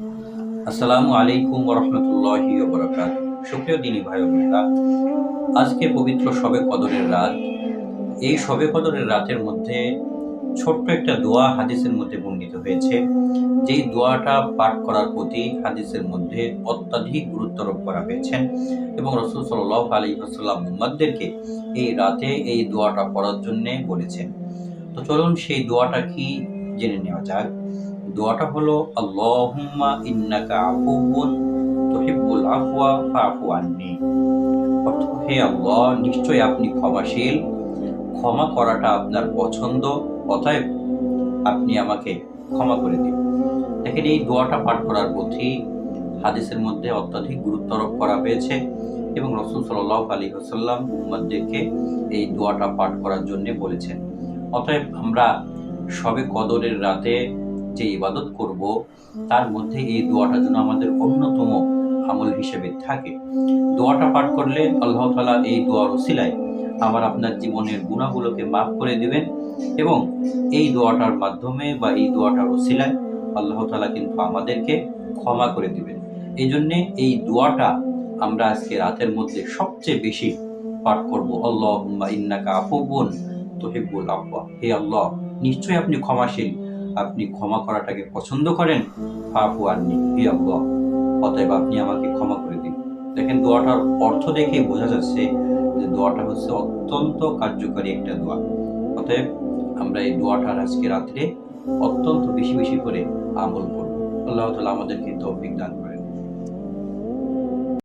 আসসালামু আলাইকুম রহমতুল্লাহি বরকাত সুপ্রিয় দিনী ভাই বোনেরা, আজকে পবিত্র শবে কদরের রাত। এই শবে কদরের রাতের মধ্যে ছোট্ট একটা দোয়া হাদিসের মধ্যে বর্ণিত হয়েছে। যেই দোয়াটা পাঠ করার প্রতি হাদিসের মধ্যে অত্যাধিক গুরুত্বারোপ করা হয়েছে এবং রসুল সাল্লাহ আলী হাসাল্লাম মুম্মাদদেরকে এই রাতে এই দোয়াটা পড়ার জন্যে বলেছেন। তো চলুন সেই দোয়াটা কি জেনে নেওয়া যাক। দোয়াটা হলো, আল্লাহুম্মা ইন্নাকা আফুউন তুহিব্বুল আফওয়া ফাফু আন্নি। অর্থ, হে আল্লাহ, নিশ্চয়ই আপনি ক্ষমাশীল। ক্ষমা করাটা আপনার পছন্দ, অতএব আপনি আমাকে ক্ষমা করে দিন। দেখেন, এই দোয়াটা পাঠ করার প্রতি হাদিসের মধ্যে অত্যাধিক গুরুত্ব আরোপ করা হয়েছে এবং রসুল সাল্লাহ আলী হাসাল্লাম মুহাম্মদদেরকে এই দোয়াটা পাঠ করার জন্য বলেছেন। অতএব আমরা সবে কদরের রাতে যে ইবাদত করব, তার মধ্যে এই দোয়াটা যেন আমাদের অন্যতম আমল হিসেবে থাকে। দোয়াটা পাঠ করলে আল্লাহ তালা এই দোয়ার ওসিলায় আমার আপনার জীবনের গুণাগুলোকে মাফ করে দেবেন এবং এই দোয়াটার মাধ্যমে বা এই দোয়াটার ওসিলায় আল্লাহ তালা কিন্তু আমাদেরকে ক্ষমা করে দেবেন। এই জন্যে এই দোয়াটা আমরা আজকে রাতের মধ্যে সবচেয়ে বেশি পাঠ করব। আল্লাহ ইন্নাকা আফুবুন তোহিবুল আফওয়া। হে আল্লাহ, নিশ্চয়ই আপনি ক্ষমাশীল। আপনি ক্ষমা করাটাকে পছন্দ করেন? ফাফু আননি হি আল্লাহ। অতএব আপনি আমাকে ক্ষমা করে দিন। দেখেন, দোয়াটার অর্থ দেখে বোঝা যাচ্ছে যে দোয়াটা হচ্ছে অত্যন্ত কার্যকারী একটা দোয়া। অতএব আমরা এই দোয়াটার আজকে রাত্রে অত্যন্ত বেশি বেশি করে আমল করব। আল্লাহ তালা আমাদেরকে তৌফিক দান করুন।